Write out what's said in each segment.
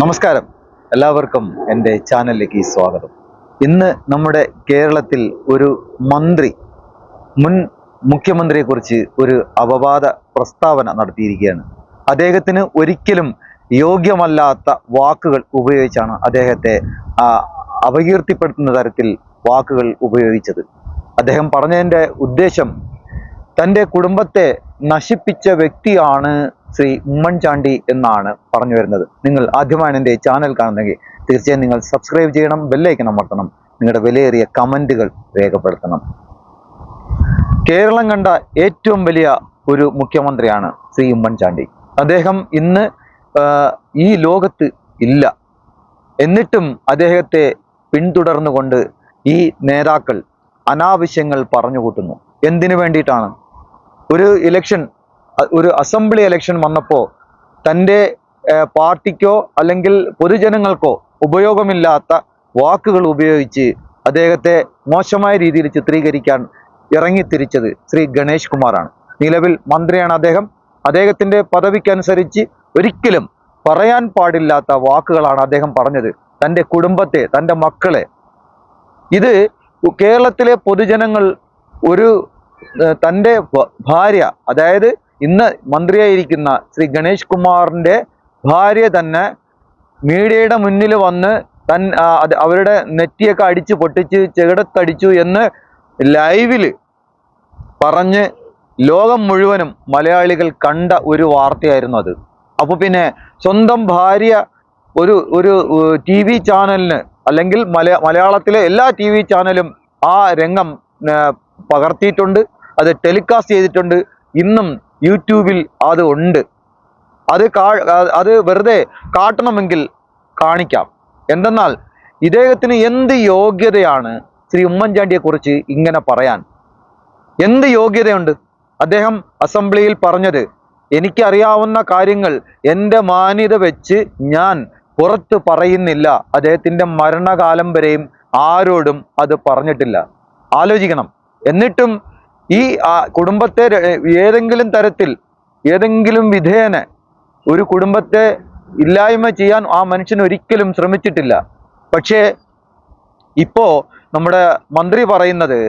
നമസ്കാരം. എല്ലാവർക്കും എന്റെ ചാനലിലേക്ക് സ്വാഗതം. ഇന്ന് നമ്മുടെ കേരളത്തിൽ ഒരു മന്ത്രി മുൻ മുഖ്യമന്ത്രിയെക്കുറിച്ച് ഒരു അപവാദ പ്രസ്താവന നടത്തിയിരിക്കുകയാണ്. അദ്ദേഹത്തിന് ഒരിക്കലും യോഗ്യമല്ലാത്ത വാക്കുകൾ ഉപയോഗിച്ചാണ് അദ്ദേഹത്തെ അപകീർത്തിപ്പെടുത്തുന്ന തരത്തിൽ വാക്കുകൾ ഉപയോഗിച്ചത്. അദ്ദേഹം പറഞ്ഞതിന്റെ ഉദ്ദേശം തന്റെ കുടുംബത്തെ നശിപ്പിച്ച വ്യക്തിയാണ് ശ്രീ ഉമ്മൻചാണ്ടി എന്നാണ് പറഞ്ഞു വരുന്നത്. നിങ്ങൾ ആദ്യമാണ് എന്റെ ചാനൽ കാണുന്നെങ്കിൽ തീർച്ചയായും നിങ്ങൾ സബ്സ്ക്രൈബ് ചെയ്യണം ബെല്ലൈക്കൺ അമർത്തണം നിങ്ങളുടെ വിലയേറിയ കമന്റുകൾ രേഖപ്പെടുത്തണം. കേരളം കണ്ട ഏറ്റവും വലിയ ഒരു മുഖ്യമന്ത്രിയാണ് ശ്രീ ഉമ്മൻചാണ്ടി. അദ്ദേഹം ഇന്ന് ഈ ലോകത്ത് ഇല്ല. എന്നിട്ടും അദ്ദേഹത്തെ പിന്തുടർന്നുകൊണ്ട് ഈ നേതാക്കൾ അനാവശ്യങ്ങൾ പറഞ്ഞു കൂട്ടുന്നു. എന്തിനു വേണ്ടിയിട്ടാണ്? ഒരു ഇലക്ഷൻ ഒരു അസംബ്ലി ഇലക്ഷൻ വന്നപ്പോൾ തന്റെ പാർട്ടിക്കോ അല്ലെങ്കിൽ പൊതുജനങ്ങൾക്കോ ഉപയോഗമില്ലാത്ത വാക്കുകൾ ഉപയോഗിച്ച് അദ്ദേഹത്തെ മോശമായ രീതിയിൽ ചിത്രീകരിക്കാൻ ഇറങ്ങിത്തിരിച്ചത് ശ്രീ ഗണേഷ് കുമാറാണ്. നിലവിൽ മന്ത്രിയാണ് അദ്ദേഹം. അദ്ദേഹത്തിന്റെ പദവിക്കനുസരിച്ച് ഒരിക്കലും പറയാൻ പാടില്ലാത്ത വാക്കുകളാണ് അദ്ദേഹം പറഞ്ഞത്. തന്റെ കുടുംബത്തെ തന്റെ മക്കളെ. ഇത് കേരളത്തിലെ പൊതുജനങ്ങൾ ഒരു തന്റെ ഭാര്യ അതായത് ഇന്ന് മന്ത്രിയായിരിക്കുന്ന ശ്രീ ഗണേഷ് കുമാറിന്റെ ഭാര്യ തന്നെ മീഡിയയുടെ മുന്നിൽ വന്ന് തൻ അവരുടെ നെറ്റിയൊക്കെ അടിച്ച് പൊട്ടിച്ച് ചെകിടത്തടിച്ചു എന്ന് ലൈവിൽ പറഞ്ഞ് ലോകം മുഴുവനും മലയാളികൾ കണ്ട ഒരു വാർത്തയായിരുന്നു അത്. അപ്പോൾ പിന്നെ സ്വന്തം ഭാര്യ ഒരു ഒരു ടി വി ചാനലിന് അല്ലെങ്കിൽ മല മലയാളത്തിലെ എല്ലാ ടി വി ചാനലും ആ രംഗം പകർത്തിയിട്ടുണ്ട് അത് ടെലികാസ്റ്റ് ചെയ്തിട്ടുണ്ട്. ഇന്നും യൂട്യൂബിൽ അത് ഉണ്ട്. അത് കാ അത് വെറുതെ കാട്ടണമെങ്കിൽ കാണിക്കാം. എന്തെന്നാൽ ഇദ്ദേഹത്തിന് എന്ത് യോഗ്യതയാണ് ശ്രീ ഉമ്മൻചാണ്ടിയെ കുറിച്ച് ഇങ്ങനെ പറയാൻ? എന്ത് യോഗ്യതയുണ്ട്? അദ്ദേഹം അസംബ്ലിയിൽ പറഞ്ഞത് എനിക്കറിയാവുന്ന കാര്യങ്ങൾ എന്റെ മാന്യത വെച്ച് ഞാൻ പുറത്ത് പറയുന്നില്ല. അദ്ദേഹത്തിന്റെ മരണകാലം വരെയും ആരോടും അത് പറഞ്ഞിട്ടില്ല. ആലോചിക്കണം. എന്നിട്ടും ഈ ആ, കുടുംബത്തെ ഏതെങ്കിലും തരത്തിൽ ഏതെങ്കിലും വിധേയനെ ഒരു കുടുംബത്തെ ഇല്ലായ്മ ചെയ്യാൻ ആ മനുഷ്യൻ ഒരിക്കലും ശ്രമിച്ചിട്ടില്ല. പക്ഷേ ഇപ്പോ നമ്മുടെ മന്ത്രി പറയുന്നത്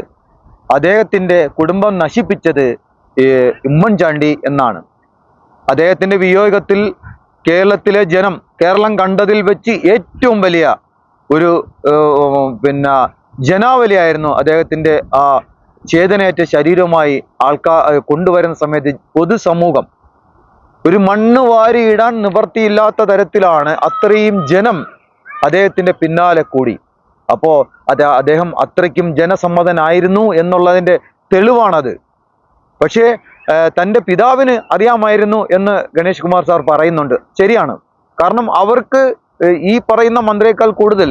അദ്ദേഹത്തിന്റെ കുടുംബം നശിപ്പിച്ചത് ഉമ്മൻചാണ്ടി എന്നാണ്. അദ്ദേഹത്തിന്റെ വിയോഗത്തിൽ കേരളത്തിലെ ജനം കേരളം കണ്ടതിൽ വെച്ച് ഏറ്റവും വലിയ ഒരു പിന്നെ ജനാവലിയായിരുന്നു അദ്ദേഹത്തിന്റെ ആ ചേതനയേറ്റ ശരീരവുമായി ആൾക്കാർ കൊണ്ടുവരുന്ന സമയത്ത് പൊതുസമൂഹം ഒരു മണ്ണ് വാരിയിടാൻ നിവർത്തിയില്ലാത്ത തരത്തിലാണ് അത്രയും ജനം അദ്ദേഹത്തിന്റെ പിന്നാലെ കൂടി. അപ്പോൾ അത് അദ്ദേഹം അത്രയ്ക്കും ജനസമ്മതനായിരുന്നു എന്നുള്ളതിന്റെ തെളിവാണത്. പക്ഷേ തന്റെ പിതാവിന് അറിയാമായിരുന്നു എന്ന് ഗണേഷ് കുമാർ സാർ പറയുന്നുണ്ട്. ശരിയാണ്. കാരണം അവർക്ക് ഈ പറയുന്ന മന്ത്രിയേക്കാൾ കൂടുതൽ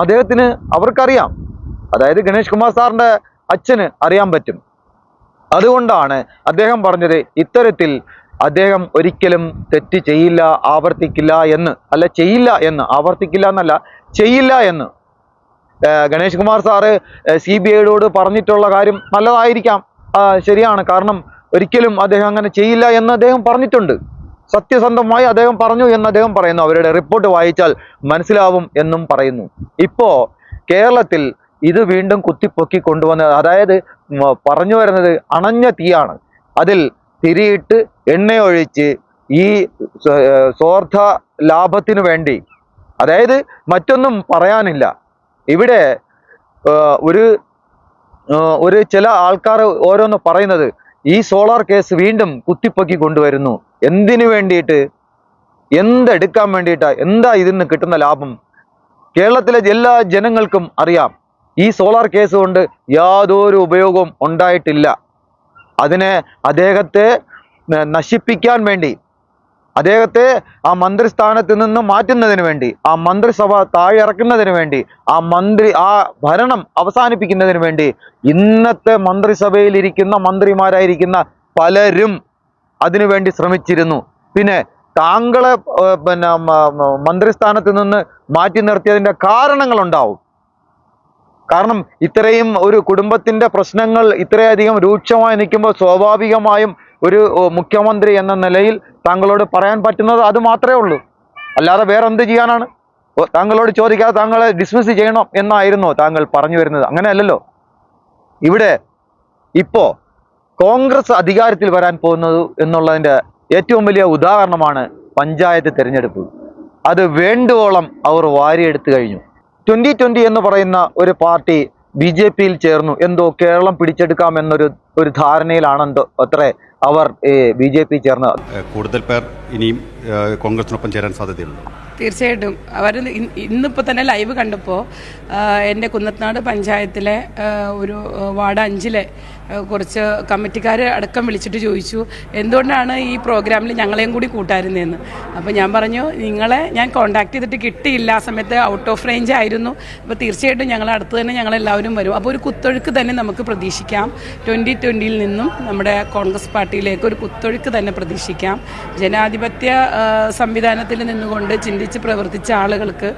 അദ്ദേഹത്തിന് അവർക്കറിയാം. അതായത് ഗണേഷ് കുമാർ സാറിന്റെ അച്ഛന് അറിയാൻ പറ്റും. അതുകൊണ്ടാണ് അദ്ദേഹം പറഞ്ഞത് ഇത്തരത്തിൽ അദ്ദേഹം ഒരിക്കലും തെറ്റ് ചെയ്യില്ല ആവർത്തിക്കില്ല എന്ന്. അല്ല ചെയ്യില്ല എന്ന്. ആവർത്തിക്കില്ല എന്നല്ല ചെയ്യില്ല എന്ന്. Ganesh Kumar sir C B ഐയോട് പറഞ്ഞിട്ടുള്ള കാര്യം നല്ലതായിരിക്കാം. ശരിയാണ്. കാരണം ഒരിക്കലും അദ്ദേഹം അങ്ങനെ ചെയ്യില്ല എന്ന് അദ്ദേഹം പറഞ്ഞിട്ടുണ്ട്. സത്യസന്ധമായി അദ്ദേഹം പറഞ്ഞു എന്ന് അദ്ദേഹം പറയുന്നു. അവരുടെ റിപ്പോർട്ട് വായിച്ചാൽ മനസ്സിലാവും എന്നും പറയുന്നു. ഇപ്പോ കേരളത്തിൽ ഇത് വീണ്ടും കുത്തിപ്പൊക്കി കൊണ്ടുവന്ന് അതായത് പറഞ്ഞു വരുന്നത് അണഞ്ഞ തീയാണ്. അതിൽ തിരിയിട്ട് എണ്ണയൊഴിച്ച് ഈ സ്വാർത്ഥ ലാഭത്തിനു വേണ്ടി അതായത് മറ്റൊന്നും പറയാനില്ല. ഇവിടെ ഒരു ഒരു ചില ആൾക്കാർ ഓരോന്ന് പറയുന്നത് ഈ സോളാർ കേസ് വീണ്ടും കുത്തിപ്പൊക്കി കൊണ്ടുവരുന്നു. എന്തിനു വേണ്ടിയിട്ട്? എന്തെടുക്കാൻ വേണ്ടിയിട്ടാ? എന്താ ഇതിന് കിട്ടുന്ന ലാഭം? കേരളത്തിലെ എല്ലാ ജനങ്ങൾക്കും അറിയാം. ഈ സോളാർ കേസ് കൊണ്ട് യാതൊരു ഉപയോഗവും ഉണ്ടായിട്ടില്ല. അതിനെ അദ്ദേഹത്തെ നശിപ്പിക്കാൻ വേണ്ടി അദ്ദേഹത്തെ ആ മന്ത്രിസ്ഥാനത്ത് നിന്ന് മാറ്റുന്നതിന് വേണ്ടി ആ മന്ത്രിസഭ താഴെ ഇറക്കുന്നതിന് വേണ്ടി ആ മന്ത്രി ആ ഭരണം അവസാനിപ്പിക്കുന്നതിന് വേണ്ടി ഇന്നത്തെ മന്ത്രിസഭയിലിരിക്കുന്ന മന്ത്രിമാരായിരിക്കുന്ന പലരും അതിനുവേണ്ടി ശ്രമിച്ചിരുന്നു. പിന്നെ താങ്കളെ പിന്നെ മന്ത്രിസ്ഥാനത്ത് നിന്ന് മാറ്റി നിർത്തിയതിന്റെ കാരണങ്ങളുണ്ടാവും. കാരണം ഇത്രയും ഒരു കുടുംബത്തിന്റെ പ്രശ്നങ്ങൾ ഇത്രയധികം രൂക്ഷമായി നിൽക്കുമ്പോൾ സ്വാഭാവികമായും ഒരു മുഖ്യമന്ത്രി എന്ന നിലയിൽ താങ്കളോട് പറയാൻ പറ്റുന്നത് അത് മാത്രമേ ഉള്ളൂ. അല്ലാതെ വേറെ എന്ത് ചെയ്യാനാണ് താങ്കളോട് ചോദിക്കാതെ താങ്കളെ ഡിസ്മിസ് ചെയ്യണം എന്നായിരുന്നു താങ്കൾ പറഞ്ഞു വരുന്നത്? അങ്ങനെയല്ലല്ലോ. ഇവിടെ ഇപ്പോൾ കോൺഗ്രസ് അധികാരത്തിൽ വരാൻ പോകുന്നത് എന്നുള്ളതിന്റെ ഏറ്റവും വലിയ ഉദാഹരണമാണ് പഞ്ചായത്ത് തിരഞ്ഞെടുപ്പ്. അത് വേണ്ടുവോളം അവർ വാരിയെടുത്തു കഴിഞ്ഞു. ട്വന്റി ട്വന്റി എന്ന് പറയുന്ന ഒരു പാർട്ടി ബി ജെ പിയിൽ ചേർന്നു. എന്തോ കേരളം പിടിച്ചെടുക്കാം എന്നൊരു ഒരു ധാരണയിലാണെന്തോ അത്രേ അവർ ബി ജെ പി ചേർന്നത്. കൂടുതൽ പേർ ഇനിയും കോൺഗ്രസിനൊപ്പം ചേരാൻ സാധ്യതയുണ്ട്? തീർച്ചയായിട്ടും. അവർ ഇന്നിപ്പോൾ തന്നെ ലൈവ് കണ്ടപ്പോൾ എന്റെ കുന്നത്തനാട് പഞ്ചായത്തിലെ ഒരു വാർഡ് അഞ്ചിലെ കുറച്ച് കമ്മിറ്റിക്കാർ അടക്കം വിളിച്ചിട്ട് ചോദിച്ചു എന്തുകൊണ്ടാണ് ഈ പ്രോഗ്രാമിൽ ഞങ്ങളെയും കൂടി കൂട്ടായിരുന്നതെന്ന് അപ്പോൾ ഞാൻ പറഞ്ഞു നിങ്ങളെ ഞാൻ കോൺടാക്ട് ചെയ്തിട്ട് കിട്ടിയില്ല ആ സമയത്ത് ഔട്ട് ഓഫ് റേഞ്ച് ആയിരുന്നു. അപ്പോൾ തീർച്ചയായിട്ടും ഞങ്ങൾ അടുത്ത് തന്നെ ഞങ്ങളെല്ലാവരും വരും. അപ്പോൾ ഒരു കുത്തൊഴുക്ക് തന്നെ നമുക്ക് പ്രതീക്ഷിക്കാം. ട്വന്റി ട്വന്റിയിൽ നിന്നും നമ്മുടെ കോൺഗ്രസ് പാർട്ടിയിലേക്ക് ഒരു കുത്തൊഴുക്ക് തന്നെ പ്രതീക്ഷിക്കാം. ജനാധിപത്യ സംവിധാനത്തിൽ നിന്നുകൊണ്ട് ചിന്തിച്ച് പ്രവർത്തിച്ച ആളുകൾക്ക്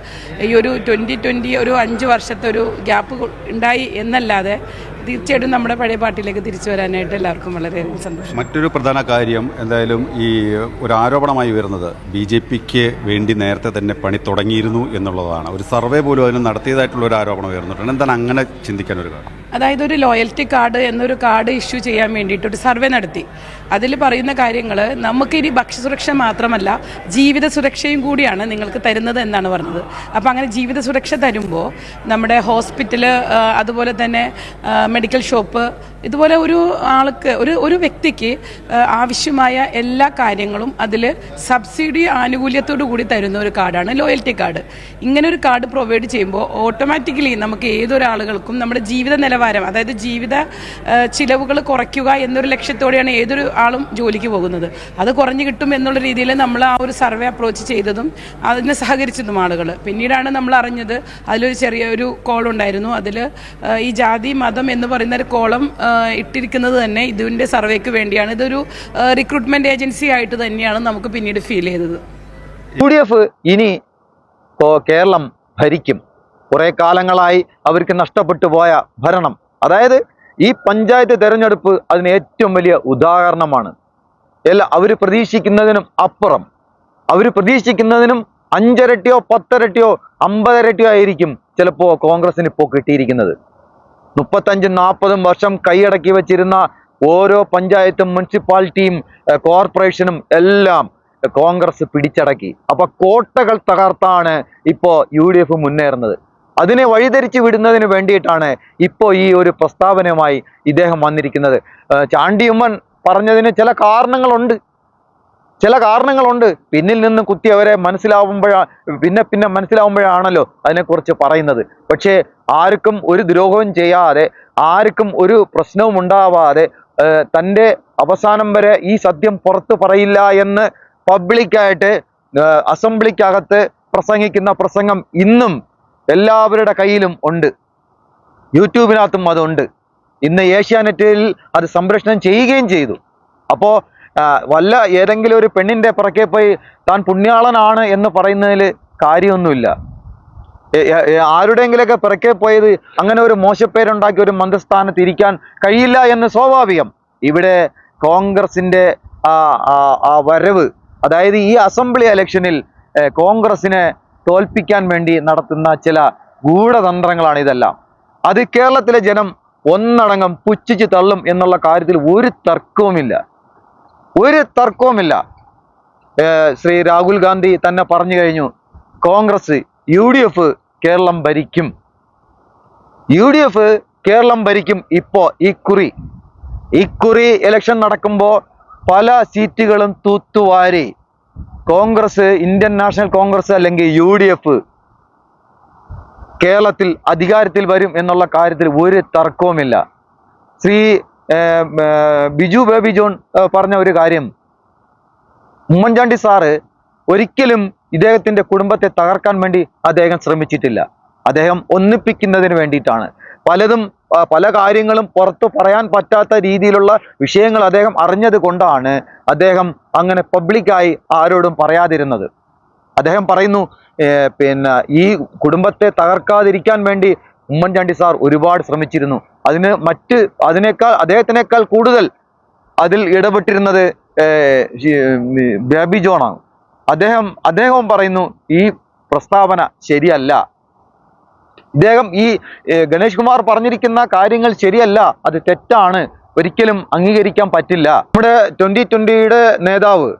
ഈ ഒരു ട്വന്റി ട്വന്റി ഒരു അഞ്ച് വർഷത്തെ ഒരു ഗ്യാപ്പ് ഉണ്ടായി എന്നല്ലാതെ തീർച്ചയായിട്ടും നമ്മുടെ പഴയ പാർട്ടിയിലേക്ക് തിരിച്ചു വരാനായിട്ട് എല്ലാവർക്കും വളരെ സന്തോഷം. മറ്റൊരു പ്രധാന കാര്യം എന്തായാലും ഈ ഒരു ആരോപണമായി വരുന്നത് ബി ജെ പിക്ക് വേണ്ടി നേരത്തെ തന്നെ പണി തുടങ്ങിയിരുന്നു എന്നുള്ളതാണ്. ഒരു സർവേ പോലും അതിന് നടത്തിയതായിട്ടുള്ള ഒരു ആരോപണം ഉയർന്നിട്ടുണ്ട്. എന്താണ് അങ്ങനെ ചിന്തിക്കാൻ ഒരു കാരണം അതായത് ഒരു ലോയൽറ്റി കാർഡ് എന്നൊരു കാർഡ് ഇഷ്യൂ ചെയ്യാൻ വേണ്ടിയിട്ട് ഒരു സർവേ നടത്തി. അതിൽ പറയുന്ന കാര്യങ്ങൾ നമുക്കിനി ഭക്ഷ്യസുരക്ഷ മാത്രമല്ല ജീവിത സുരക്ഷയും കൂടിയാണ് നിങ്ങൾക്ക് തരുന്നത് എന്നാണ് പറഞ്ഞത്. അപ്പോൾ അങ്ങനെ ജീവിത സുരക്ഷ തരുമ്പോൾ നമ്മുടെ ഹോസ്പിറ്റൽ അതുപോലെ തന്നെ മെഡിക്കൽ ഷോപ്പ് ഇതുപോലെ ഒരു ആൾക്ക് ഒരു ഒരു വ്യക്തിക്ക് ആവശ്യമായ എല്ലാ കാര്യങ്ങളും അതിൽ സബ്സിഡി ആനുകൂല്യത്തോടു കൂടി തരുന്ന ഒരു കാർഡാണ് ലോയൽറ്റി കാർഡ്. ഇങ്ങനെ ഒരു കാർഡ് പ്രൊവൈഡ് ചെയ്യുമ്പോൾ ഓട്ടോമാറ്റിക്കലി നമുക്ക് ഏതൊരാളുകൾക്കും നമ്മുടെ ജീവിത നിലവാരം അതായത് ജീവിത ചിലവുകൾ കുറയ്ക്കുക എന്നൊരു ലക്ഷ്യത്തോടെയാണ് ഏതൊരു ആളും ജോലിക്ക് പോകുന്നത്. അത് കുറഞ്ഞു കിട്ടും എന്നുള്ള രീതിയിൽ നമ്മൾ ആ ഒരു സർവേ അപ്രോച്ച് ചെയ്തതും അതിനെ സഹകരിച്ചതും ആളുകൾ പിന്നീടാണ് നമ്മൾ അറിഞ്ഞത് അതിലൊരു ചെറിയൊരു കോൾ ഉണ്ടായിരുന്നു അതിൽ ഈ ജാതി മതം എന്ന് പറയുന്ന ഒരു കോളം ഇട്ടിരിക്കുന്നത് തന്നെ ഇതിന്റെ സർവേക്ക് വേണ്ടിയാണ്. ഇതൊരു റിക്രൂട്ട്മെന്റ് ഏജൻസി ആയിട്ട് തന്നെയാണ് നമുക്ക് പിന്നീട് ഫീൽ ചെയ്തത്. യു ഡി എഫ് ഇനി കേരളം ഭരിക്കും. കുറേ കാലങ്ങളായി അവർക്ക് നഷ്ടപ്പെട്ടു പോയ ഭരണം. അതായത് ഈ പഞ്ചായത്ത് തെരഞ്ഞെടുപ്പ് അതിന് ഏറ്റവും വലിയ ഉദാഹരണമാണ്. എല്ലാ അവർ പ്രതീക്ഷിക്കുന്നതിനും അപ്പുറം. അവർ പ്രതീക്ഷിക്കുന്നതിനും അഞ്ചരട്ടിയോ പത്തരട്ടിയോ അമ്പതരട്ടിയോ ആയിരിക്കും ചിലപ്പോൾ കോൺഗ്രസിന് ഇപ്പോൾ കിട്ടിയിരിക്കുന്നത്. മുപ്പത്തഞ്ചും നാൽപ്പതും വർഷം കൈയടക്കി വെച്ചിരുന്ന ഓരോ പഞ്ചായത്തും മുനിസിപ്പാലിറ്റിയും കോർപ്പറേഷനും എല്ലാം കോൺഗ്രസ് പിടിച്ചടക്കി. അപ്പൊ കോട്ടകൾ തകർത്താണ് ഇപ്പോ യു ഡി എഫ് മുന്നേറുന്നത്. അതിനെ വഴിതിരിച്ചു വിടുന്നതിന് വേണ്ടിയിട്ടാണ് ഇപ്പോ ഈ ഒരു പ്രസ്താവനയുമായി ഇദ്ദേഹം വന്നിരിക്കുന്നത്. ചാണ്ടിയമ്മൻ പറഞ്ഞതിന് ചില കാരണങ്ങളുണ്ട്. ചില കാരണങ്ങളുണ്ട്. പിന്നിൽ നിന്ന് കുത്തി അവരെ മനസ്സിലാവുമ്പോഴാ പിന്നെ പിന്നെ മനസ്സിലാവുമ്പോഴാണല്ലോ അതിനെക്കുറിച്ച് പറയുന്നത്. പക്ഷേ ആർക്കും ഒരു ദ്രോഹവും ചെയ്യാതെ ആർക്കും ഒരു പ്രശ്നവും ഉണ്ടാവാതെ തന്റെ അവസാനം വരെ ഈ സത്യം പുറത്തു പറയില്ല എന്ന് പബ്ലിക്കായിട്ട് അസംബ്ലിക്കകത്ത് പ്രസംഗിക്കുന്ന പ്രസംഗം ഇന്നും എല്ലാവരുടെ കയ്യിലും ഉണ്ട്. യൂട്യൂബിനകത്തും അതുണ്ട്. ഇന്ന് ഏഷ്യാനെറ്റിൽ അത് സംപ്രേഷണം ചെയ്യുകയും ചെയ്തു. അപ്പോൾ വല്ല ഏതെങ്കിലും ഒരു പെണ്ണിന്റെ പുറക്കെ പോയി താൻ പുണ്യാളനാണ് എന്ന് പറയുന്നതിൽ കാര്യമൊന്നുമില്ല. ആരുടെയെങ്കിലൊക്കെ പിറക്കെ പോയത് അങ്ങനെ ഒരു മോശപ്പേരുണ്ടാക്കി ഒരു മന്ത്രിസ്ഥാനത്ത് ഇരിക്കാൻ കഴിയില്ല എന്ന് സ്വാഭാവികം. ഇവിടെ കോൺഗ്രസിന്റെ ആ വരവ് അതായത് ഈ അസംബ്ലി ഇലക്ഷനിൽ കോൺഗ്രസിനെ തോൽപ്പിക്കാൻ വേണ്ടി നടത്തുന്ന ചില ഗൂഢതന്ത്രങ്ങളാണ് ഇതെല്ലാം. അത് കേരളത്തിലെ ജനം ഒന്നടങ്കം പുച്ഛിച്ച് തള്ളും എന്നുള്ള കാര്യത്തിൽ ഒരു തർക്കവുമില്ല. ഒരു തർക്കവുമില്ല. ശ്രീ രാഹുൽ ഗാന്ധി തന്നെ പറഞ്ഞു കഴിഞ്ഞു Congress U D F Keralam ഭരിക്കും. യു ഡി എഫ് കേരളം ഭരിക്കും ഇപ്പോ ഇക്കുറി ഇക്കുറി ഇലക്ഷൻ നടക്കുമ്പോൾ പല സീറ്റുകളും തൂത്തുവാരി. കോൺഗ്രസ് ഇന്ത്യൻ നാഷണൽ കോൺഗ്രസ് അല്ലെങ്കിൽ യു ഡി എഫ് കേരളത്തിൽ അധികാരത്തിൽ വരും എന്നുള്ള കാര്യത്തിൽ ഒരു തർക്കവുമില്ല. ശ്രീ ബിജു ബേബി ജോൺ പറഞ്ഞ ഒരു കാര്യം. ഉമ്മൻചാണ്ടി സാറ് ഒരിക്കലും ഇദ്ദേഹത്തിന്റെ കുടുംബത്തെ തകർക്കാൻ വേണ്ടി അദ്ദേഹം ശ്രമിച്ചിട്ടില്ല. അദ്ദേഹം ഒന്നിപ്പിക്കുന്നതിന് വേണ്ടിയിട്ടാണ്. പലതും പല കാര്യങ്ങളും പുറത്തു പറയാൻ പറ്റാത്ത രീതിയിലുള്ള വിഷയങ്ങൾ അദ്ദേഹം അറിഞ്ഞത് കൊണ്ടാണ് അദ്ദേഹം അങ്ങനെ പബ്ലിക്കായി ആരോടും പറയാതിരുന്നത്. അദ്ദേഹം പറയുന്നു പിന്നെ ഈ കുടുംബത്തെ തകർക്കാതിരിക്കാൻ വേണ്ടി ഉമ്മൻചാണ്ടി സാർ ഒരുപാട് ശ്രമിച്ചിരുന്നു. അതിന് മറ്റ് അതിനേക്കാൾ അദ്ദേഹത്തിനേക്കാൾ കൂടുതൽ അതിൽ ഇടപെട്ടിരുന്നത് ബേബി ജോണാണ് അദ്ദേഹം അദ്ദേഹവും പറയുന്നു ഈ പ്രസ്താവന ശരിയല്ല. ഇദ്ദേഹം ഈ ഗണേഷ് കുമാർ പറഞ്ഞിരിക്കുന്ന കാര്യങ്ങൾ ശരിയല്ല അത് തെറ്റാണ്. ഒരിക്കലും അംഗീകരിക്കാൻ പറ്റില്ല. നമ്മുടെ ട്വന്റി ട്വന്റിയുടെ നേതാവ്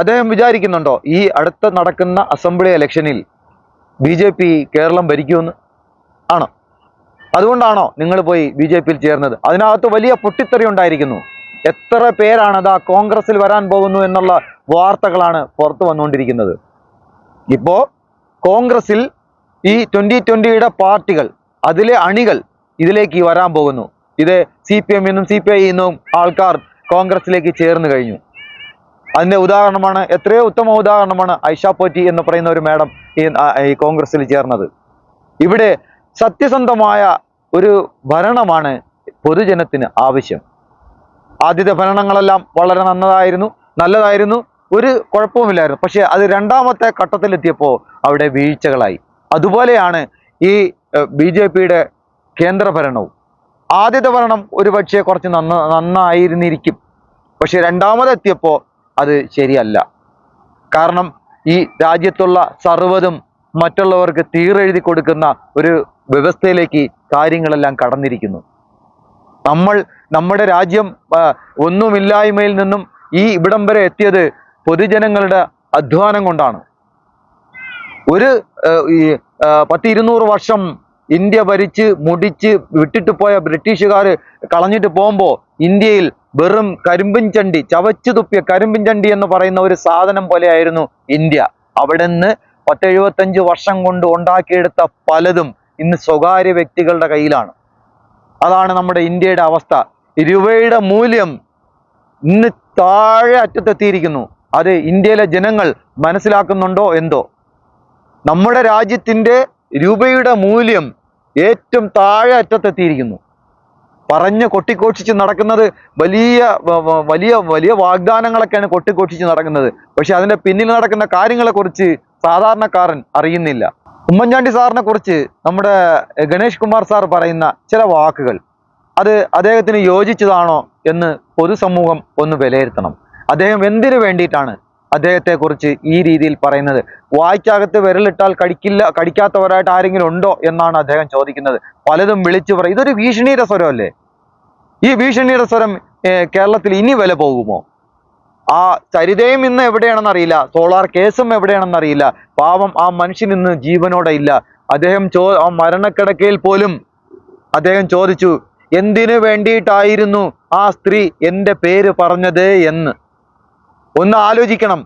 അദ്ദേഹം വിചാരിക്കുന്നുണ്ടോ ഈ അടുത്ത നടക്കുന്ന അസംബ്ലി ഇലക്ഷനിൽ ബി കേരളം ഭരിക്കുമെന്ന്? ആണോ. അതുകൊണ്ടാണോ നിങ്ങൾ പോയി ബി ജെ പിയിൽ ചേർന്നത്? അതിനകത്ത് വലിയ പൊട്ടിത്തെറി ഉണ്ടായിരിക്കുന്നു. എത്ര പേരാണ് അതാ കോൺഗ്രസിൽ വരാൻ പോകുന്നു എന്നുള്ള വാർത്തകളാണ് പുറത്തു വന്നുകൊണ്ടിരിക്കുന്നത്. ഇപ്പോൾ കോൺഗ്രസിൽ ഈ ട്വന്റി ട്വന്റിയുടെ പാർട്ടികൾ അതിലെ അണികൾ ഇതിലേക്ക് വരാൻ പോകുന്നു. ഇത് സി പി നിന്നും സി പി ഐ നിന്നും ആൾക്കാർ കോൺഗ്രസിലേക്ക് ചേർന്ന് കഴിഞ്ഞു. അതിന്റെ ഉദാഹരണമാണ് എത്രയോ ഉത്തമ ഉദാഹരണമാണ് ഐഷ പോറ്റി എന്ന് പറയുന്ന ഒരു മാഡം ഈ കോൺഗ്രസിൽ ചേർന്നത്. ഇവിടെ സത്യസന്ധമായ ഒരു ഭരണമാണ് പൊതുജനത്തിന് ആവശ്യം. ആദ്യത്തെ ഭരണങ്ങളെല്ലാം വളരെ നന്നതായിരുന്നു നല്ലതായിരുന്നു ഒരു കുഴപ്പവുമില്ലായിരുന്നു. പക്ഷേ അത് രണ്ടാമത്തെ ഘട്ടത്തിലെത്തിയപ്പോൾ അവിടെ വീഴ്ചകളായി. അതുപോലെയാണ് ഈ ബി ജെ പിയുടെ കേന്ദ്ര ഭരണവും ആദ്യത്തെ ഭരണം ഒരു പക്ഷേ കുറച്ച് നന്ന നന്നായിരുന്നിരിക്കും. പക്ഷേ രണ്ടാമതെത്തിയപ്പോൾ അത് ശരിയല്ല. കാരണം ഈ രാജ്യത്തുള്ള സർവതും മറ്റുള്ളവർക്ക് തീറെഴുതി കൊടുക്കുന്ന ഒരു വ്യവസ്ഥയിലേക്ക് കാര്യങ്ങളെല്ലാം കടന്നിരിക്കുന്നു. നമ്മൾ നമ്മുടെ രാജ്യം ഒന്നുമില്ലായ്മയിൽ നിന്നും ഈ ഇവിടം വരെ എത്തിയത് പൊതുജനങ്ങളുടെ അധ്വാനം കൊണ്ടാണ്. ഒരു ഈ പത്ത് ഇരുന്നൂറ് വർഷം ഇന്ത്യ ഭരിച്ച് മുടിച്ച് വിട്ടിട്ട് പോയ ബ്രിട്ടീഷുകാർ കളഞ്ഞിട്ട് പോകുമ്പോൾ ഇന്ത്യയിൽ വെറും കരിമ്പിൻ ചണ്ടി ചവച്ചു തുപ്പിയ കരിമ്പിൻ ചണ്ടി എന്ന് പറയുന്ന ഒരു സാധനം പോലെയായിരുന്നു ഇന്ത്യ. അവിടെ നിന്ന് പത്തെഴുപത്തഞ്ച് വർഷം കൊണ്ട് ഉണ്ടാക്കിയെടുത്ത പലതും ഇന്ന് സ്വകാര്യ വ്യക്തികളുടെ കയ്യിലാണ്. അതാണ് നമ്മുടെ ഇന്ത്യയുടെ അവസ്ഥ. രൂപയുടെ മൂല്യം ഇന്ന് താഴെ അറ്റത്തെത്തിയിരിക്കുന്നു. അത് ഇന്ത്യയിലെ ജനങ്ങൾ മനസ്സിലാക്കുന്നുണ്ടോ എന്തോ? നമ്മുടെ രാജ്യത്തിന്റെ രൂപയുടെ മൂല്യം ഏറ്റവും താഴെ അറ്റത്തെത്തിയിരിക്കുന്നു. പറഞ്ഞ് കൊട്ടിക്കോഷിച്ച് നടക്കുന്നത് വലിയ വലിയ വലിയ വാഗ്ദാനങ്ങളൊക്കെയാണ് കൊട്ടിക്കോഷിച്ച് നടക്കുന്നത്. പക്ഷെ അതിന്റെ പിന്നിൽ നടക്കുന്ന കാര്യങ്ങളെ കുറിച്ച് സാധാരണക്കാരൻ അറിയുന്നില്ല. ഉമ്മൻചാണ്ടി സാറിനെ കുറിച്ച് നമ്മുടെ ഗണേഷ് കുമാർ സാർ പറയുന്ന ചില വാക്കുകൾ അത് അദ്ദേഹത്തിന് യോജിച്ചതാണോ എന്ന് പൊതുസമൂഹം ഒന്ന് വിലയിരുത്തണം. അദ്ദേഹം എന്തിനു വേണ്ടിയിട്ടാണ് അദ്ദേഹത്തെക്കുറിച്ച് ഈ രീതിയിൽ പറയുന്നത്? വായിക്കകത്ത് വിരലിട്ടാൽ കടിക്കില്ല കടിക്കാത്തവരായിട്ട് ആരെങ്കിലും ഉണ്ടോ എന്നാണ് അദ്ദേഹം ചോദിക്കുന്നത്. പലതും വിളിച്ചു പറയും ഇതൊരു ഭീഷണിയുടെ സ്വരമല്ലേ? ഈ ഭീഷണിയുടെ സ്വരം കേരളത്തിൽ ഇനി വില പോകുമോ? ആ ചരിതയും ഇന്ന് എവിടെയാണെന്ന് അറിയില്ല. സോളാർ കേസും എവിടെയാണെന്ന് അറിയില്ല. പാവം ആ മനുഷ്യൻ ഇന്ന് ജീവനോടെ ഇല്ല. അദ്ദേഹം ചോ ആ മരണക്കിടക്കയിൽ പോലും അദ്ദേഹം ചോദിച്ചു എന്തിനു വേണ്ടിയിട്ടായിരുന്നു ആ സ്ത്രീ എന്റെ പേര് പറഞ്ഞത് എന്ന്? ഒന്ന് ആലോചിക്കണം.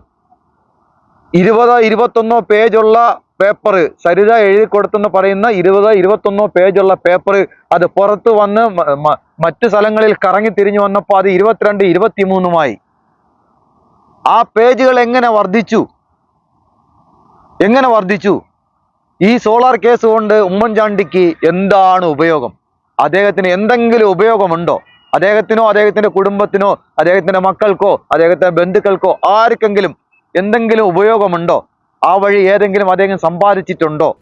ഇരുപതോ ഇരുപത്തൊന്നോ പേജുള്ള പേപ്പർ സരിത എഴുതി കൊടുത്തെന്ന് പറയുന്ന ഇരുപതോ ഇരുപത്തൊന്നോ പേജുള്ള പേപ്പർ അത് പുറത്ത് വന്ന് മറ്റു സ്ഥലങ്ങളിൽ കറങ്ങി തിരിഞ്ഞു വന്നപ്പോൾ അത് ഇരുപത്തിരണ്ട് ഇരുപത്തിമൂന്നുമായി. ആ പേജുകൾ എങ്ങനെ വർദ്ധിച്ചു? എങ്ങനെ വർദ്ധിച്ചു? ഈ സോളാർ കേസ് കൊണ്ട് ഉമ്മൻചാണ്ടിക്ക് എന്താണ് ഉപയോഗം? അദ്ദേഹത്തിന് എന്തെങ്കിലും ഉപയോഗമുണ്ടോ? അദ്ദേഹത്തിനോ അദ്ദേഹത്തിന്റെ കുടുംബത്തിനോ അദ്ദേഹത്തിന്റെ മക്കൾക്കോ അദ്ദേഹത്തിന്റെ ബന്ധുക്കൾക്കോ ആർക്കെങ്കിലും എന്തെങ്കിലും ഉപയോഗമുണ്ടോ? ആ വഴി ഏതെങ്കിലും അദ്ദേഹം സമ്പാദിച്ചിട്ടുണ്ടോ?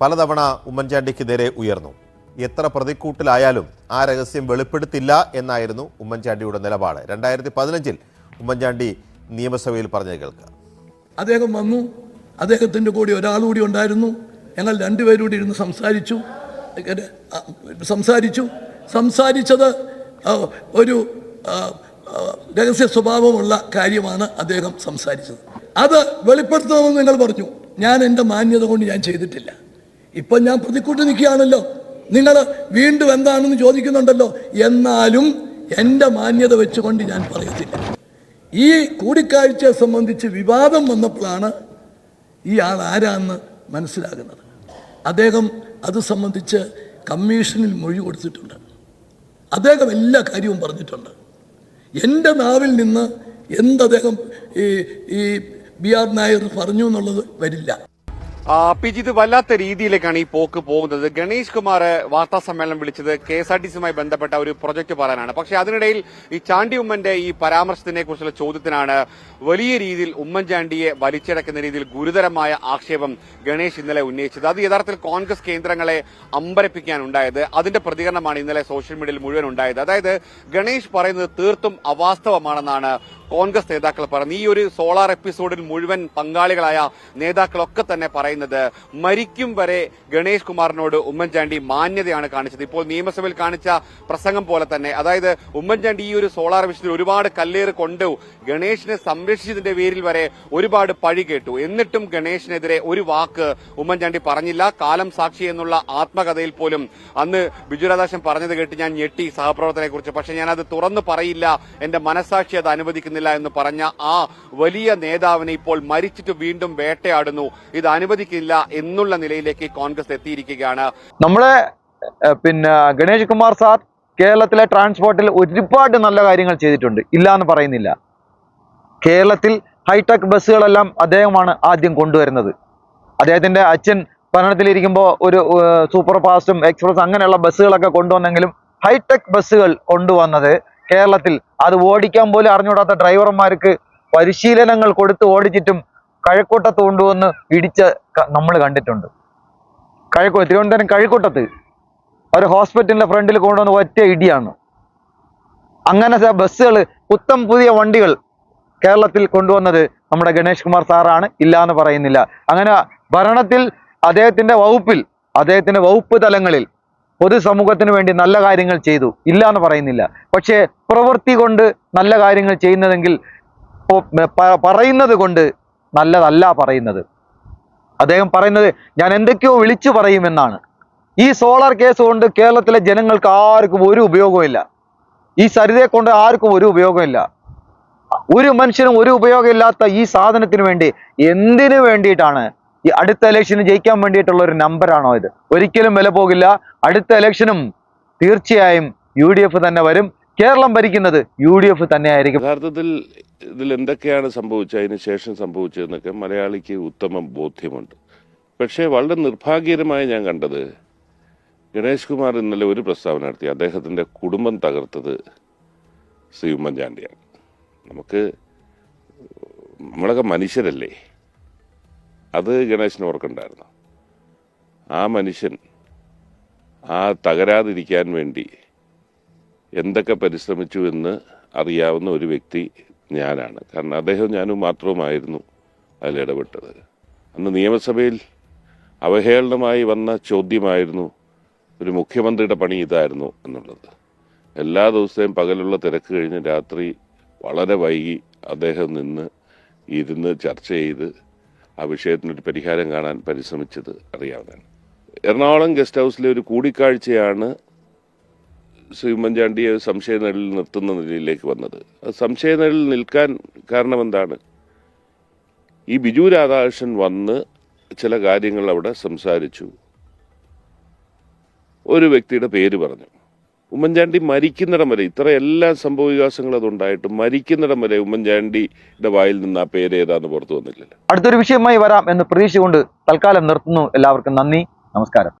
പലതവണ ഉമ്മൻചാണ്ടിക്ക് നേരെ ഉയർന്നു. എത്ര പ്രതിക്കൂട്ടിലായാലും ആ രഹസ്യം വെളിപ്പെടുത്തില്ല എന്നായിരുന്നു ഉമ്മൻചാണ്ടിയുടെ നിലപാട്. രണ്ടായിരത്തി പതിനഞ്ചിൽ ഉമ്മൻചാണ്ടി നിയമസഭയിൽ പറഞ്ഞു കേൾക്കുക അദ്ദേഹം വന്നു. അദ്ദേഹത്തിന്റെ കൂടി ഒരാൾ കൂടി ഉണ്ടായിരുന്നു. ഞങ്ങൾ രണ്ടുപേരൂടി ഇരുന്ന് സംസാരിച്ചു. സംസാരിച്ചു. സംസാരിച്ചത് ഒരു രഹസ്യ സ്വഭാവമുള്ള കാര്യമാണ് അദ്ദേഹം സംസാരിച്ചത്. അത് വെളിപ്പെടുത്തണമെന്ന് നിങ്ങൾ പറഞ്ഞു. ഞാൻ എന്റെ മാന്യത കൊണ്ട് ഞാൻ ചെയ്തിട്ടില്ല. ഇപ്പം ഞാൻ പ്രതിക്കൂട്ട് നിൽക്കുകയാണല്ലോ. നിങ്ങൾ വീണ്ടും എന്താണെന്ന് ചോദിക്കുന്നുണ്ടല്ലോ. എന്നാലും എന്റെ മാന്യത വെച്ചുകൊണ്ട് ഞാൻ പറയത്തില്ല. ഈ കൂടിക്കാഴ്ചയെ സംബന്ധിച്ച് വിവാദം വന്നപ്പോഴാണ് ഈ ആൾ ആരാന്ന് മനസ്സിലാകുന്നത്. അദ്ദേഹം അത് സംബന്ധിച്ച് കമ്മീഷനിൽ മൊഴി കൊടുത്തിട്ടുണ്ട്. അദ്ദേഹം എല്ലാ കാര്യവും പറഞ്ഞിട്ടുണ്ട്. എന്റെ നാവിൽ നിന്ന് എന്ത് അദ്ദേഹം ഈ ഈ ബി ആർ നായർ പറഞ്ഞു എന്നുള്ളത് വരില്ല. ആ, പിജി ഇത് വല്ലാത്ത രീതിയിലേക്കാണ് ഈ പോക്ക് പോകുന്നത്. ഗണേഷ് കുമാർ വാർത്താ സമ്മേളനം വിളിച്ചത് കെ എസ് ആർ ടി സിയുമായി ബന്ധപ്പെട്ട ഒരു പ്രൊജക്ട് പറയാനാണ്. പക്ഷേ അതിനിടയിൽ ഈ ചാണ്ടി ഉമ്മന്റെ ഈ പരാമർശത്തിനെ കുറിച്ചുള്ള ചോദ്യത്തിനാണ് വലിയ രീതിയിൽ ഉമ്മൻചാണ്ടിയെ വലിച്ചിടക്കുന്ന രീതിയിൽ ഗുരുതരമായ ആക്ഷേപം ഗണേഷ് ഇന്നലെ ഉന്നയിച്ചത്. അത് യഥാർത്ഥത്തിൽ കോൺഗ്രസ് കേന്ദ്രങ്ങളെ അമ്പരപ്പിക്കാൻ ഉണ്ടായത് അതിന്റെ പ്രതികരണമാണ് ഇന്നലെ സോഷ്യൽ മീഡിയയിൽ മുഴുവൻ ഉണ്ടായത്. അതായത് ഗണേഷ് പറയുന്നത് തീർത്തും അവാസ്തവമാണെന്നാണ് കോൺഗ്രസ് നേതാക്കൾ പറഞ്ഞു ഈ ഒരു സോളാർ എപ്പിസോഡിൽ മുഴുവൻ പങ്കാളികളായ നേതാക്കളൊക്കെ തന്നെ പറയുന്നത് മരിക്കും വരെ ഗണേഷ് കുമാറിനോട് ഉമ്മൻചാണ്ടി മാന്യതയാണ് കാണിച്ചത്. ഇപ്പോൾ നിയമസഭയിൽ കാണിച്ച പ്രസംഗം പോലെ തന്നെ അതായത് ഉമ്മൻചാണ്ടി ഈ ഒരു സോളാർ വിഷയത്തിൽ ഒരുപാട് കല്ലേറ് കൊണ്ടു ഗണേഷിനെ സംരക്ഷിച്ചതിന്റെ പേരിൽ വരെ ഒരുപാട് പഴി കേട്ടു. എന്നിട്ടും ഗണേഷിനെതിരെ ഒരു വാക്ക് ഉമ്മൻചാണ്ടി പറഞ്ഞില്ല. കാലം സാക്ഷി എന്നുള്ള ആത്മകഥയിൽ പോലും അന്ന് ബിജു രാധാകൃഷ്ണൻ പറഞ്ഞത് കേട്ട് ഞാൻ ഞെട്ടി സഹപ്രവർത്തനെ കുറിച്ച്. പക്ഷെ ഞാൻ അത് തുറന്നു പറയില്ല. എന്റെ മനസാക്ഷി അത് അനുവദിക്കുന്നില്ല. എന്ന് പറഞ്ഞ ആ വലിയ നേതാവിനെ ഇപ്പോൾ മരിച്ചിട്ട് വീണ്ടും വേട്ടയാടുന്നു. ഇത് അനുവദിക്കില്ല എന്നുള്ള നിലയിലേക്ക് കോൺഗ്രസ് എത്തിയിരിക്കുകയാണ്. നമ്മളെ പിന്നെ ഗണേഷ് കുമാർ സാർ കേരളത്തിലെ ട്രാൻസ്പോർട്ടിൽ ഒരുപാട് നല്ല കാര്യങ്ങൾ ചെയ്തിട്ടുണ്ട്. ഇല്ല എന്ന് പറയുന്നില്ല. കേരളത്തിൽ ഹൈടെക് ബസ്സുകളെല്ലാം അദ്ദേഹമാണ് ആദ്യം കൊണ്ടുവരുന്നത്. അദ്ദേഹത്തിന്റെ അച്ഛൻ ഭരണത്തിലിരിക്കുമ്പോൾ ഒരു സൂപ്പർ ഫാസ്റ്റും എക്സ്പ്രസ് അങ്ങനെയുള്ള ബസ്സുകളൊക്കെ കൊണ്ടുവന്നെങ്കിലും ഹൈടെക് ബസ്സുകൾ കൊണ്ടുവന്നത് കേരളത്തിൽ അത് ഓടിക്കാൻ പോലും അറിഞ്ഞുകൂടാത്ത ഡ്രൈവർമാർക്ക് പരിശീലനങ്ങൾ കൊടുത്ത് ഓടിച്ചിട്ടും കഴക്കൂട്ടത്ത് കൊണ്ടുവന്ന് ഇടിച്ച നമ്മൾ കണ്ടിട്ടുണ്ട്. കഴക്കൂ തിരുവനന്തപുരം കഴക്കൂട്ടത്ത് ഒരു ഹോസ്പിറ്റലിന്റെ ഫ്രണ്ടിൽ കൊണ്ടുവന്ന് ഒറ്റ ഇടിയാണ്. അങ്ങനെ ബസ്സുകൾ പുത്തം പുതിയ വണ്ടികൾ കേരളത്തിൽ കൊണ്ടുവന്നത് നമ്മുടെ ഗണേഷ് കുമാർ സാറാണ്. ഇല്ല എന്ന് പറയുന്നില്ല. അങ്ങനെ ഭരണത്തിൽ അദ്ദേഹത്തിന്റെ വകുപ്പിൽ അദ്ദേഹത്തിന്റെ വകുപ്പ് തലങ്ങളിൽ പൊതുസമൂഹത്തിന് വേണ്ടി നല്ല കാര്യങ്ങൾ ചെയ്തു. ഇല്ല എന്ന് പറയുന്നില്ല. പക്ഷേ പ്രവൃത്തി കൊണ്ട് നല്ല കാര്യങ്ങൾ ചെയ്യുന്നതെങ്കിൽ പറയുന്നത് കൊണ്ട് നല്ലതല്ല പറയുന്നത്. അദ്ദേഹം പറയുന്നത് ഞാൻ എന്തൊക്കെയോ വിളിച്ചു പറയുമെന്നാണ്. ഈ സോളാർ കേസ് കൊണ്ട് കേരളത്തിലെ ജനങ്ങൾക്ക് ആർക്കും ഒരു ഉപയോഗമില്ല ഈ സരിതയെ കൊണ്ട് ആർക്കും ഒരു ഉപയോഗമില്ല ഒരു മനുഷ്യനും ഒരു ഉപയോഗമില്ലാത്ത ഈ സാധനത്തിന് വേണ്ടി എന്തിനു വേണ്ടിയിട്ടാണ് ഈ അടുത്ത ഇലക്ഷന് ജയിക്കാൻ വേണ്ടിയിട്ടുള്ള ഒരു നമ്പറാണോ ഇത്? ഒരിക്കലും വില പോകില്ല. അടുത്ത ഇലക്ഷനും തീർച്ചയായും യു ഡി എഫ് തന്നെ വരും. കേരളം ഭരിക്കുന്നത് യു ഡി എഫ് തന്നെ ആയിരിക്കും യഥാർത്ഥത്തിൽ ഇതിൽ എന്തൊക്കെയാണ് സംഭവിച്ചത്? അതിന് ശേഷം സംഭവിച്ചതെന്നൊക്കെ മലയാളിക്ക് ഉത്തമ ബോധ്യമുണ്ട്. പക്ഷേ വളരെ നിർഭാഗ്യകരമായി ഞാൻ കണ്ടത് ഗണേഷ് കുമാർ ഇന്നലെ ഒരു പ്രസ്താവന നടത്തി. അദ്ദേഹത്തിന്റെ കുടുംബം തകർത്തത് ശ്രീ ഉമ്മൻചാണ്ടിയാണ്. നമുക്ക് നമ്മളൊക്കെ മനുഷ്യരല്ലേ? അത് ഗണേശൻ ഓർക്കണ്ടായിരുന്നു. ആ മനുഷ്യൻ ആ തകരാതിരിക്കാൻ വേണ്ടി എന്തൊക്കെ പരിശ്രമിച്ചു എന്ന് അറിയാവുന്ന ഒരു വ്യക്തി ഞാനാണ്. കാരണം അദ്ദേഹം ഞാനും മാത്രവുമായിരുന്നു അതിൽ ഇടപെട്ടത്. അന്ന് നിയമസഭയിൽ അവഹേളനമായി വന്ന ചോദ്യമായിരുന്നു ഒരു മുഖ്യമന്ത്രിയുടെ പണി ഇതായിരുന്നു എന്നുള്ളത്. എല്ലാ ദിവസവും പകലുള്ള തിരക്ക് കഴിഞ്ഞ് രാത്രി വളരെ വൈകി അദ്ദേഹം നിന്ന് ഇരുന്ന് ചർച്ച ചെയ്ത് ആ വിഷയത്തിനൊരു പരിഹാരം കാണാൻ പരിശ്രമിച്ചത് അറിയാവുന്നതാണ്. എറണാകുളം ഗസ്റ്റ് ഹൗസിലെ ഒരു കൂടിക്കാഴ്ചയാണ് ശ്രീ ഉമ്മൻചാണ്ടിയെ സംശയനിഴലിൽ നിർത്തുന്ന നിലയിലേക്ക് വന്നത്. സംശയനിഴലിൽ നിൽക്കാൻ കാരണം എന്താണ് ഈ ബിജു രാധാകൃഷ്ണൻ വന്ന് ചില കാര്യങ്ങൾ അവിടെ സംസാരിച്ചു. ഒരു വ്യക്തിയുടെ പേര് പറഞ്ഞു. ഉമ്മൻചാണ്ടി മരിക്കുന്നിടം വരെ ഇത്ര എല്ലാ സംഭവ വികാസങ്ങളും അതുണ്ടായിട്ടും മരിക്കുന്നിടം വരെ ഉമ്മൻചാണ്ടിയുടെ വായിൽ നിന്ന് ആ പേര് ഏതാന്ന് പുറത്തു വന്നില്ലല്ലോ. അടുത്തൊരു വിഷയമായി വരാം എന്ന് പ്രതീക്ഷിച്ചുകൊണ്ട് തൽക്കാലം നിർത്തുന്നു. എല്ലാവർക്കും നന്ദി. നമസ്കാരം.